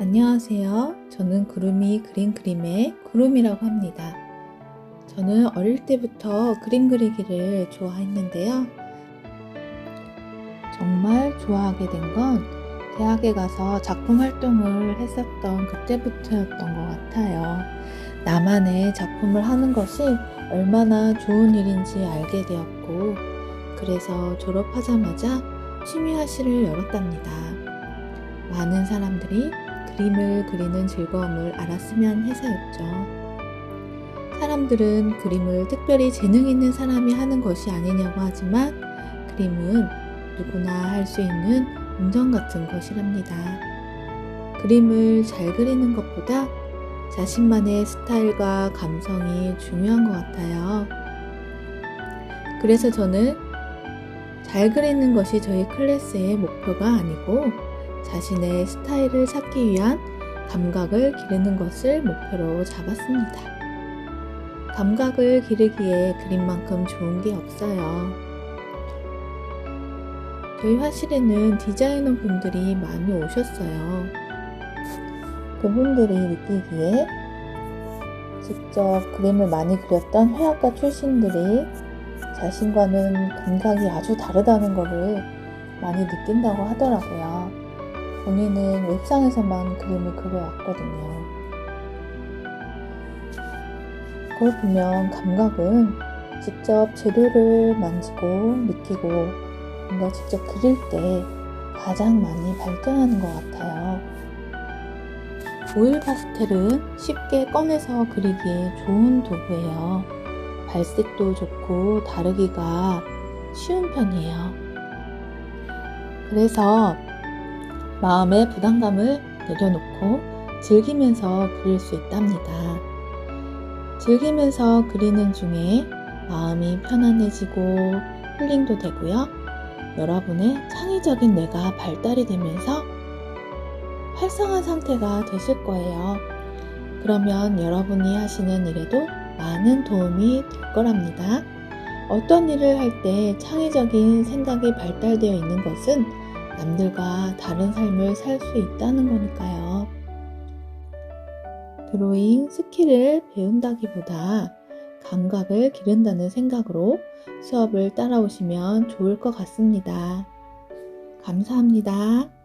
안녕하세요. 저는 구름이 그림 그림의 구름이라고 합니다. 저는 어릴 때부터 그림 그리기를 좋아했는데요. 정말 좋아하게 된 건 대학에 가서 작품 활동을 했었던 그때부터였던 것 같아요. 나만의 작품을 하는 것이 얼마나 좋은 일인지 알게 되었고, 그래서 졸업하자마자 취미화실을 열었답니다. 많은 사람들이 그림을 그리는 즐거움을 알았으면 해서였죠. 사람들은 그림을 특별히 재능 있는 사람이 하는 것이 아니냐고 하지만 그림은 누구나 할 수 있는 운전 같은 것이랍니다. 그림을 잘 그리는 것보다 자신만의 스타일과 감성이 중요한 것 같아요. 그래서 저는 잘 그리는 것이 저희 클래스의 목표가 아니고 자신의 스타일을 찾기 위한 감각을 기르는 것을 목표로 잡았습니다. 감각을 기르기에 그림만큼 좋은 게 없어요. 저희 화실에는 디자이너 분들이 많이 오셨어요. 그분들이 느끼기에 직접 그림을 많이 그렸던 회화가 출신들이 자신과는 감각이 아주 다르다는 것을 많이 느낀다고 하더라고요. 본인은 웹상에서만 그림을 그려왔거든요. 그걸 보면 감각은 직접 재료를 만지고 느끼고 뭔가 직접 그릴 때 가장 많이 발전하는 것 같아요. 오일 파스텔은 쉽게 꺼내서 그리기에 좋은 도구예요. 발색도 좋고 다루기가 쉬운 편이에요. 그래서 마음의 부담감을 내려놓고 즐기면서 그릴 수 있답니다. 즐기면서 그리는 중에 마음이 편안해지고 힐링도 되고요. 여러분의 창의적인 뇌가 발달이 되면서 활성한 상태가 되실 거예요. 그러면 여러분이 하시는 일에도 많은 도움이 될 거랍니다. 어떤 일을 할 때 창의적인 생각이 발달되어 있는 것은 남들과 다른 삶을 살 수 있다는 거니까요. 드로잉 스킬을 배운다기보다 감각을 기른다는 생각으로 수업을 따라오시면 좋을 것 같습니다. 감사합니다.